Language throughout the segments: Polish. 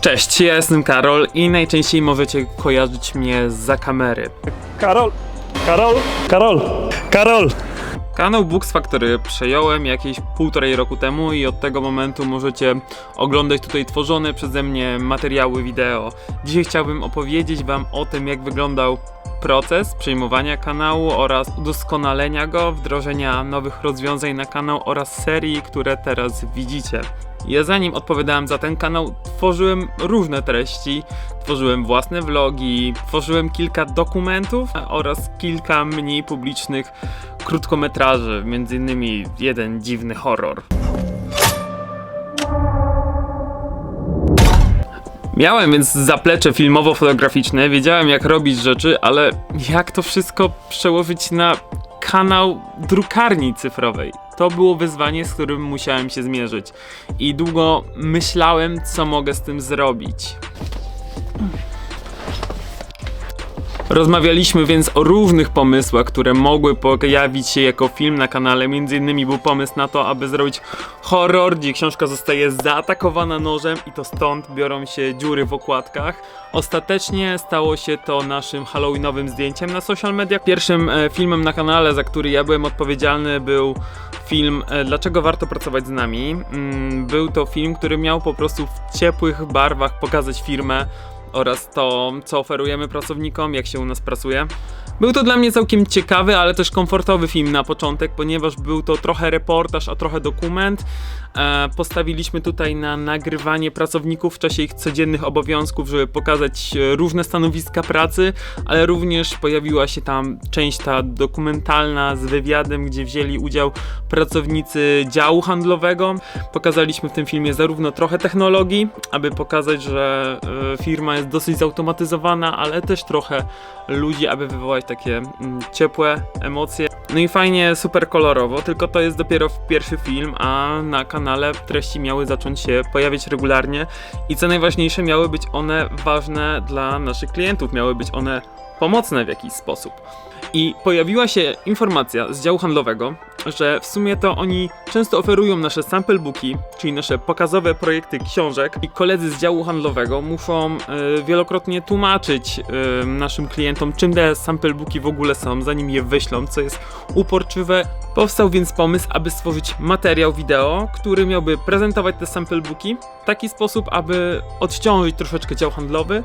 Cześć, ja jestem Karol i najczęściej możecie kojarzyć mnie za kamery. Karol! Karol! Karol! Karol! Kanał Books Factory przejąłem jakieś półtorej roku temu i od tego momentu możecie oglądać tutaj tworzone przeze mnie materiały wideo. Dzisiaj chciałbym opowiedzieć Wam o tym, jak wyglądał proces przejmowania kanału oraz udoskonalenia go, wdrożenia nowych rozwiązań na kanał oraz serii, które teraz widzicie. Ja zanim odpowiadałem za ten kanał, tworzyłem różne treści, tworzyłem własne vlogi, tworzyłem kilka dokumentów oraz kilka mniej publicznych krótkometraży, innymi jeden dziwny horror. Miałem więc zaplecze filmowo-fotograficzne, wiedziałem jak robić rzeczy, ale jak to wszystko przełożyć na kanał drukarni cyfrowej? To było wyzwanie, z którym musiałem się zmierzyć. I długo myślałem, co mogę z tym zrobić. Rozmawialiśmy więc o różnych pomysłach, które mogły pojawić się jako film na kanale. Między innymi był pomysł na to, aby zrobić horror, gdzie książka zostaje zaatakowana nożem i to stąd biorą się dziury w okładkach. Ostatecznie stało się to naszym halloweenowym zdjęciem na social mediach. Pierwszym e, filmem na kanale, za który ja byłem odpowiedzialny, był film e, Dlaczego warto pracować z nami. Mm, Był to film, który miał po prostu w ciepłych barwach pokazać firmę oraz to, co oferujemy pracownikom, jak się u nas pracuje. Był to dla mnie całkiem ciekawy, ale też komfortowy film na początek, ponieważ był to trochę reportaż, a trochę dokument. E, postawiliśmy tutaj na nagrywanie pracowników w czasie ich codziennych obowiązków, żeby pokazać e, różne stanowiska pracy, ale również pojawiła się tam część ta dokumentalna z wywiadem, gdzie wzięli udział pracownicy działu handlowego. Pokazaliśmy w tym filmie zarówno trochę technologii, aby pokazać, że e, firma jest dosyć zautomatyzowana, ale też trochę ludzi, aby wywołać takie mm, ciepłe emocje. No i fajnie, super kolorowo, tylko to jest dopiero pierwszy film, a na kanale treści miały zacząć się pojawiać regularnie i co najważniejsze, miały być one ważne dla naszych klientów, miały być one pomocne w jakiś sposób. I pojawiła się informacja z działu handlowego, że w sumie to oni często oferują nasze sample booki, czyli nasze pokazowe projekty książek i koledzy z działu handlowego muszą y, wielokrotnie tłumaczyć y, naszym klientom, czym te sample booki w ogóle są, zanim je wyślą, co jest uporczywe. Powstał więc pomysł, aby stworzyć materiał wideo, który miałby prezentować te sample booki w taki sposób, aby odciążyć troszeczkę dział handlowy,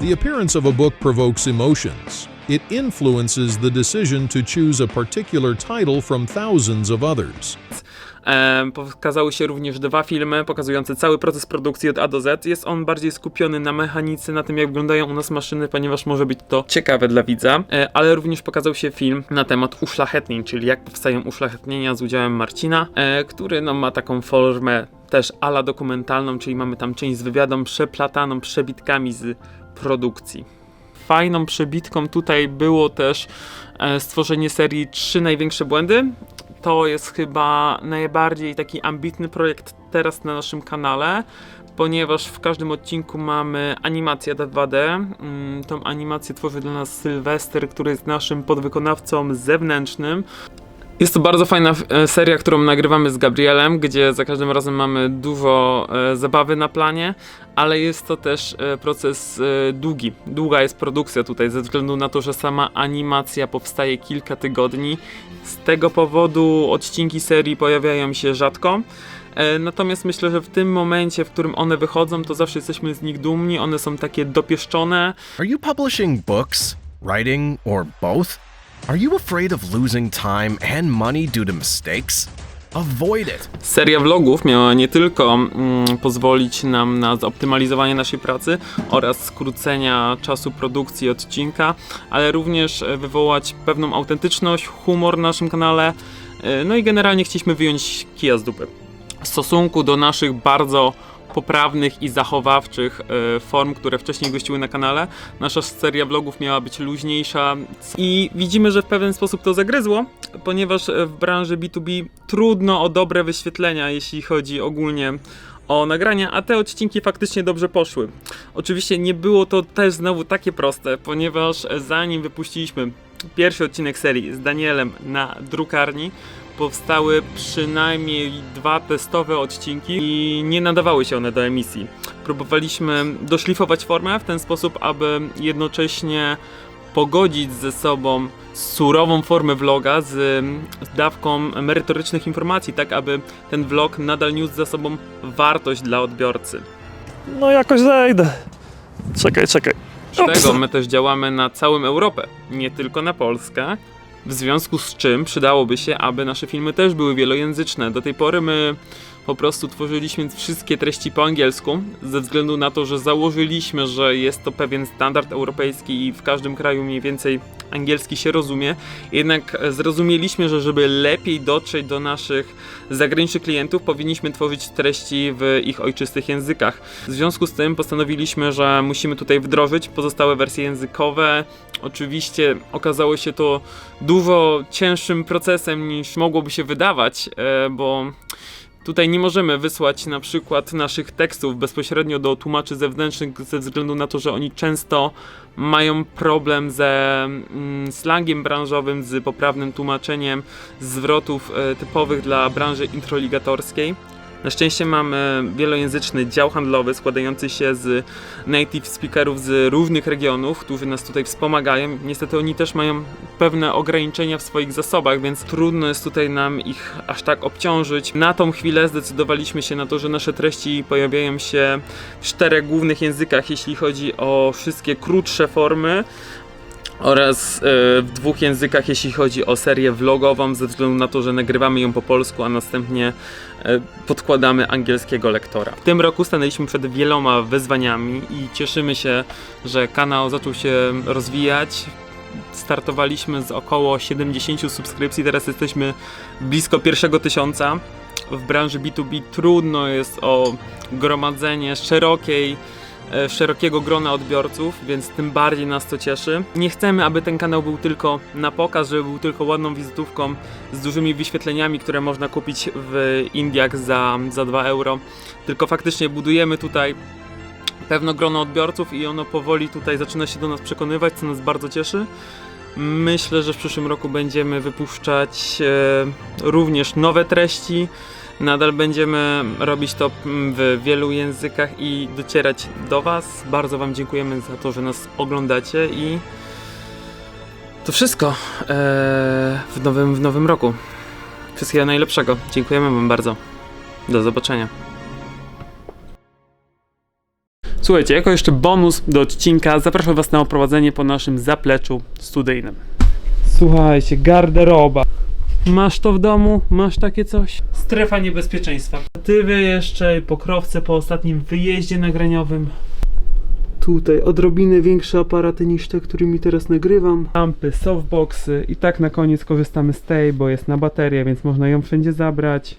The appearance of a book provokes emotions. It influences the decision to choose a particular title from thousands of others. Pokazały się również dwa filmy pokazujące cały proces produkcji od A do Z. Jest on bardziej skupiony na mechanice, na tym jak wyglądają u nas maszyny, ponieważ może być to ciekawe dla widza, e, ale również pokazał się film na temat uszlachetnień, czyli jak powstają uszlachetnienia z udziałem Marcina, e, który no, ma taką formę też ala dokumentalną, czyli mamy tam część z wywiadą przeplataną przebitkami z produkcji. Fajną przebitką tutaj było też e, stworzenie serii Trzy największe błędy, to jest chyba najbardziej taki ambitny projekt teraz na naszym kanale, ponieważ w każdym odcinku mamy animację 2D. Mm, Tą animację tworzy dla nas Sylwester, który jest naszym podwykonawcą zewnętrznym. Jest to bardzo fajna e, seria, którą nagrywamy z Gabrielem, gdzie za każdym razem mamy dużo e, zabawy na planie, ale jest to też e, proces długi. Długa jest produkcja tutaj, ze względu na to, że sama animacja powstaje kilka tygodni. Z tego powodu odcinki serii pojawiają się rzadko. Natomiast myślę, że w tym momencie, w którym one wychodzą, to zawsze jesteśmy z nich dumni. One są takie dopieszczone, Are you publishing books, writing, or both? Are you afraid of losing time and money due to mistakes? Avoid it. Seria vlogów miała nie tylko mm, pozwolić nam na zoptymalizowanie naszej pracy oraz skrócenia czasu produkcji odcinka, ale również e, wywołać pewną autentyczność, humor na naszym kanale. E, No i generalnie chcieliśmy wyjąć kija z dupy. W stosunku do naszych bardzo poprawnych i zachowawczych e, form, które wcześniej gościły na kanale. Nasza seria vlogów miała być luźniejsza i widzimy, że w pewien sposób to zagryzło, ponieważ e, w branży B2B trudno o dobre wyświetlenia, jeśli chodzi ogólnie o nagrania, a te odcinki faktycznie dobrze poszły. Oczywiście nie było to też znowu takie proste, ponieważ e, zanim wypuściliśmy pierwszy odcinek serii z Danielem na drukarni, powstały przynajmniej dwa testowe odcinki i nie nadawały się one do emisji. próbowaliśmy doszlifować formę w ten sposób, aby jednocześnie pogodzić ze sobą surową formę vloga z, z dawką merytorycznych informacji, tak aby ten vlog nadal niósł za sobą wartość dla odbiorcy. No jakoś zejdę. Czekaj, czekaj. Z tego my też działamy na całą Europę, nie tylko na Polskę. W związku z czym przydałoby się, aby nasze filmy też były wielojęzyczne. Do tej pory my po prostu tworzyliśmy wszystkie treści po angielsku, ze względu na to, że założyliśmy, że jest to pewien standard europejski i w każdym kraju mniej więcej angielski się rozumie. Jednak e, zrozumieliśmy, że żeby lepiej dotrzeć do naszych zagranicznych klientów, powinniśmy tworzyć treści w ich ojczystych językach. W związku z tym postanowiliśmy, że musimy tutaj wdrożyć pozostałe wersje językowe. Oczywiście okazało się to dużo cięższym procesem niż mogłoby się wydawać, e, bo Tutaj nie możemy wysłać na przykład naszych tekstów bezpośrednio do tłumaczy zewnętrznych ze względu na to, że oni często mają problem ze mm, slangiem branżowym, z poprawnym tłumaczeniem zwrotów e, typowych dla branży introligatorskiej. Na szczęście mamy wielojęzyczny dział handlowy składający się z native speakerów z różnych regionów, którzy nas tutaj wspomagają. Niestety oni też mają pewne ograniczenia w swoich zasobach, więc trudno jest tutaj nam ich aż tak obciążyć. Na tą chwilę zdecydowaliśmy się na to, że nasze treści pojawiają się w czterech głównych językach, jeśli chodzi o wszystkie krótsze formy oraz e, w dwóch językach, jeśli chodzi o serię vlogową, ze względu na to, że nagrywamy ją po polsku, a następnie e, podkładamy angielskiego lektora. W tym roku stanęliśmy przed wieloma wyzwaniami i cieszymy się, że kanał zaczął się rozwijać. Startowaliśmy z około 70 subskrypcji, teraz jesteśmy blisko pierwszego tysiąca. W branży B2B trudno jest o gromadzenie szerokiej szerokiego grona odbiorców, więc tym bardziej nas to cieszy. Nie chcemy, aby ten kanał był tylko na pokaz, żeby był tylko ładną wizytówką z dużymi wyświetleniami, które można kupić w Indiach za, za 2 euro, tylko faktycznie budujemy tutaj pewne grono odbiorców i ono powoli tutaj zaczyna się do nas przekonywać, co nas bardzo cieszy. Myślę, że w przyszłym roku będziemy wypuszczać e, również nowe treści. Nadal będziemy robić to mm, w wielu językach i docierać do Was. Bardzo Wam dziękujemy za to, że nas oglądacie i to wszystko e, w, nowym, w nowym roku. Wszystkiego najlepszego. Dziękujemy Wam bardzo. Do zobaczenia. Słuchajcie, jako jeszcze bonus do odcinka zapraszam Was na oprowadzenie po naszym zapleczu studyjnym. Słuchajcie, garderoba. Masz to w domu? Masz takie coś? Strefa niebezpieczeństwa. Statywy jeszcze, pokrowce po ostatnim wyjeździe nagraniowym. Tutaj odrobinę większe aparaty niż te, którymi teraz nagrywam. Lampy, softboxy i tak na koniec korzystamy z tej, bo jest na baterię, więc można ją wszędzie zabrać.